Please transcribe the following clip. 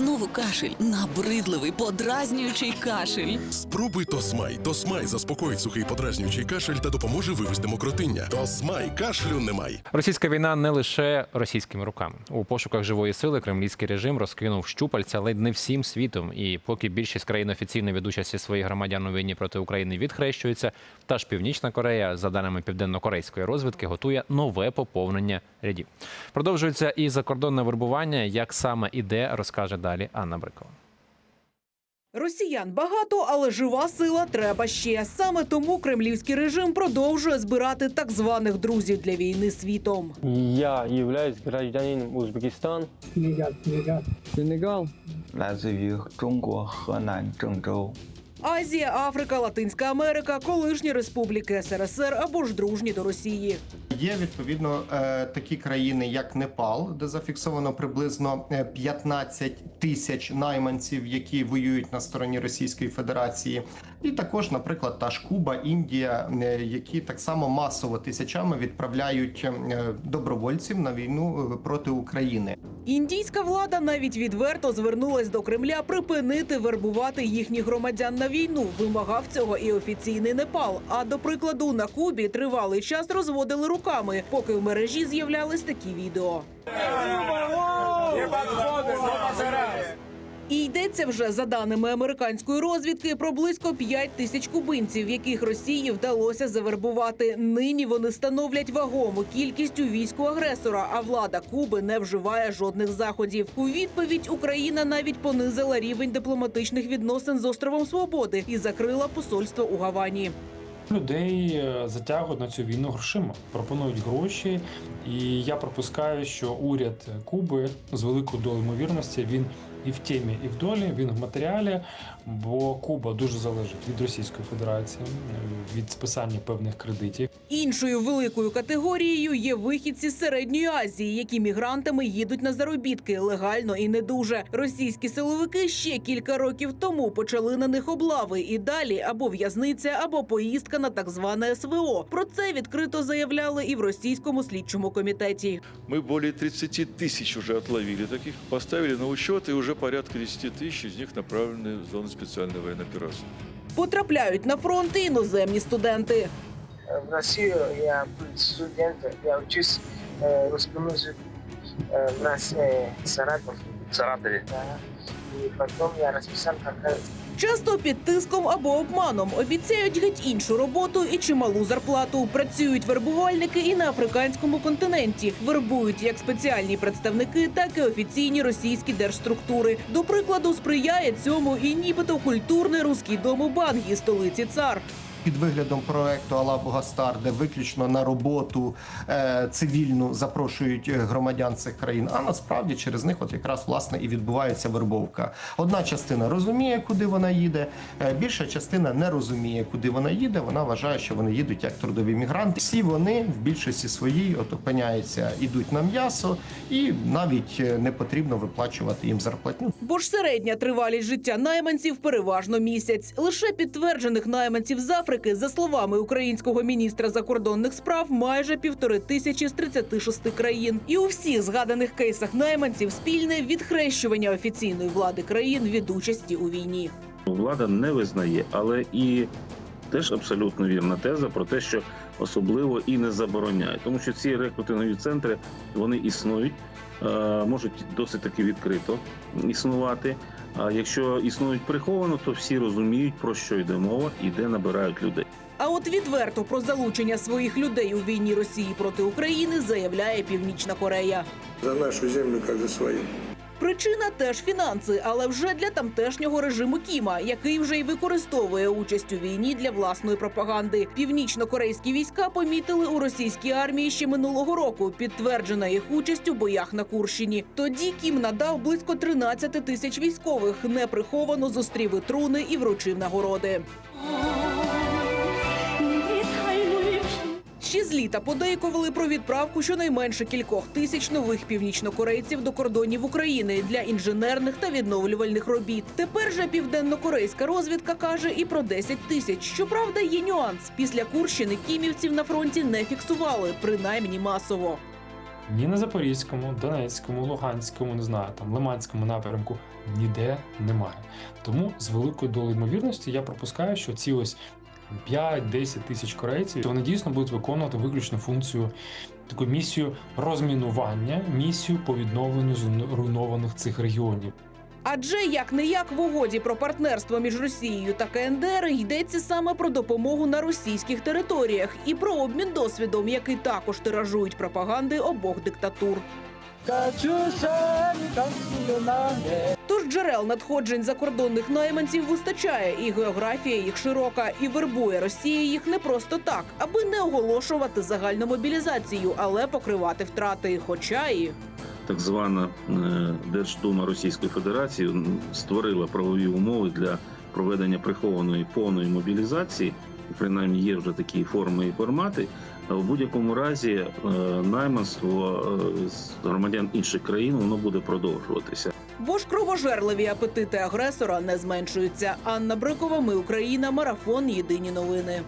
Знову кашель, набридливий, подразнюючий кашель. Спробуй Тосмай. Тосмай заспокоїть сухий подразнюючий кашель та допоможе вивести мокротиння. Тосмай кашлю немає. Російська війна не лише російськими руками. У пошуках живої сили кремлівський режим розкинув щупальця ледь не всім світом. І поки більшість країн офіційно від участі своїх громадян у війні проти України відхрещується, та ж Північна Корея, за даними південно-корейської розвідки, готує нове поповнення рядів. Продовжується і закордонне вербування. Як саме іде, розкаже Далі Анна Брикова. Росіян багато, але жива сила треба ще. Саме тому кремлівський режим продовжує збирати так званих друзів для війни світом. Я являюсь громадянином Узбекистан. Сенегал, Сенегал. Сенегал. Лазію Чонгоханан Азія, Африка, Латинська Америка, колишні республіки СРСР або ж дружні до Росії. Є відповідно е, такі країни, як Непал, де зафіксовано приблизно е, 15 тисяч найманців, які воюють на стороні Російської Федерації, і також, наприклад, та ж Куба, Індія, е, які так само масово тисячами відправляють е, добровольців на війну е, проти України. Індійська влада навіть відверто звернулась до Кремля припинити вербувати їхніх громадян на війну. Вимагав цього і офіційний Непал. А до прикладу, на Кубі тривалий час розводили руками, поки в мережі з'являлись такі відео. І йдеться вже за даними американської розвідки про близько 5 тисяч кубинців, яких Росії вдалося завербувати. Нині вони становлять вагому кількість у війську агресора, а влада Куби не вживає жодних заходів. У відповідь Україна навіть понизила рівень дипломатичних відносин з островом Свободи і закрила посольство у Гавані. Людей е, затягують на цю війну грошима, пропонують гроші, і я пропускаю, що уряд Куби з великою долею ймовірності він і в темі, і в долі, він в матеріалі, бо Куба дуже залежить від Російської Федерації, від списання певних кредитів. Іншою великою категорією є вихідці з середньої Азії, які мігрантами їдуть на заробітки легально і не дуже. Російські силовики ще кілька років тому почали на них облави, і далі або в'язниця, або поїздка на так зване СВО. Про це відкрито заявляли і в російському слідчому комітеті. Мы более 30 тысяч уже отловили таких, поставили на учет, и уже порядка 10 тысяч из них направлены в зону специальной военной операции. Потрапляють на фронт і іноземні студенти. В Россию я был студент, я учусь э, русскому языку э, в России, Саратов. В Саратові. Да. И потом я расписан как Часто під тиском або обманом обіцяють геть іншу роботу і чималу зарплату. Працюють вербувальники і на африканському континенті. Вербують як спеціальні представники, так і офіційні російські держструктури. До прикладу, сприяє цьому і нібито культурний руський дом у Бангі, столиці цар. Під виглядом проекту Алла Богастар, де виключно на роботу е, цивільну запрошують е, громадян цих країн. А насправді через них, от якраз власне і відбувається вербовка. Одна частина розуміє, куди вона їде, е, більша частина не розуміє, куди вона їде. Вона вважає, що вони їдуть як трудові мігранти. Всі вони в більшості своїй от опиняються, ідуть на м'ясо, і навіть не потрібно виплачувати їм зарплатню. Бо ж середня тривалість життя найманців переважно місяць. Лише підтверджених найманців з за словами українського міністра закордонних справ, майже півтори тисячі з 36 країн. І у всіх згаданих кейсах найманців спільне відхрещування офіційної влади країн від участі у війні. влада не визнає, але і теж абсолютно вірна теза про те, що особливо і не забороняє, тому що ці рекрутингові центри вони існують, е, можуть досить таки відкрито існувати. А якщо існують приховано, то всі розуміють про що йде мова і де набирають людей. А от відверто про залучення своїх людей у війні Росії проти України заявляє Північна Корея. За нашу землю, как за свою. Причина теж фінанси, але вже для тамтешнього режиму Кіма, який вже й використовує участь у війні для власної пропаганди. Північно-корейські війська помітили у російській армії ще минулого року. Підтверджена їх участь у боях на Курщині. Тоді Кім надав близько 13 тисяч військових, неприховано зустрів труни і вручив нагороди. Ще з літа подейкували про відправку щонайменше кількох тисяч нових північнокорейців до кордонів України для інженерних та відновлювальних робіт. Тепер же південнокорейська розвідка каже і про 10 тисяч. Щоправда, є нюанс. Після Курщини кімівців на фронті не фіксували, принаймні масово. ні на Запорізькому, Донецькому, Луганському, не знаю, там Лиманському напрямку ніде немає. Тому з великою долею ймовірності я пропускаю, що ці ось 5-10 тисяч корейців вони дійсно будуть виконувати виключно функцію таку місію розмінування, місію по відновленню зруйнованих цих регіонів. Адже як не як в угоді про партнерство між Росією та КНДР йдеться саме про допомогу на російських територіях і про обмін досвідом, який також тиражують пропаганди обох диктатур. Тож джерел надходжень закордонних найманців вистачає, і географія їх широка, і вербує Росія їх не просто так, аби не оголошувати загальну мобілізацію, але покривати втрати. Хоча і так звана е, Держдума Російської Федерації створила правові умови для проведення прихованої повної мобілізації. Принаймні є вже такі форми і формати. В будь-якому разі е, найманство е, громадян інших країн воно буде продовжуватися. Бо ж кровожерливі апетити агресора не зменшуються. Анна Брикова, ми Україна, марафон. Єдині новини.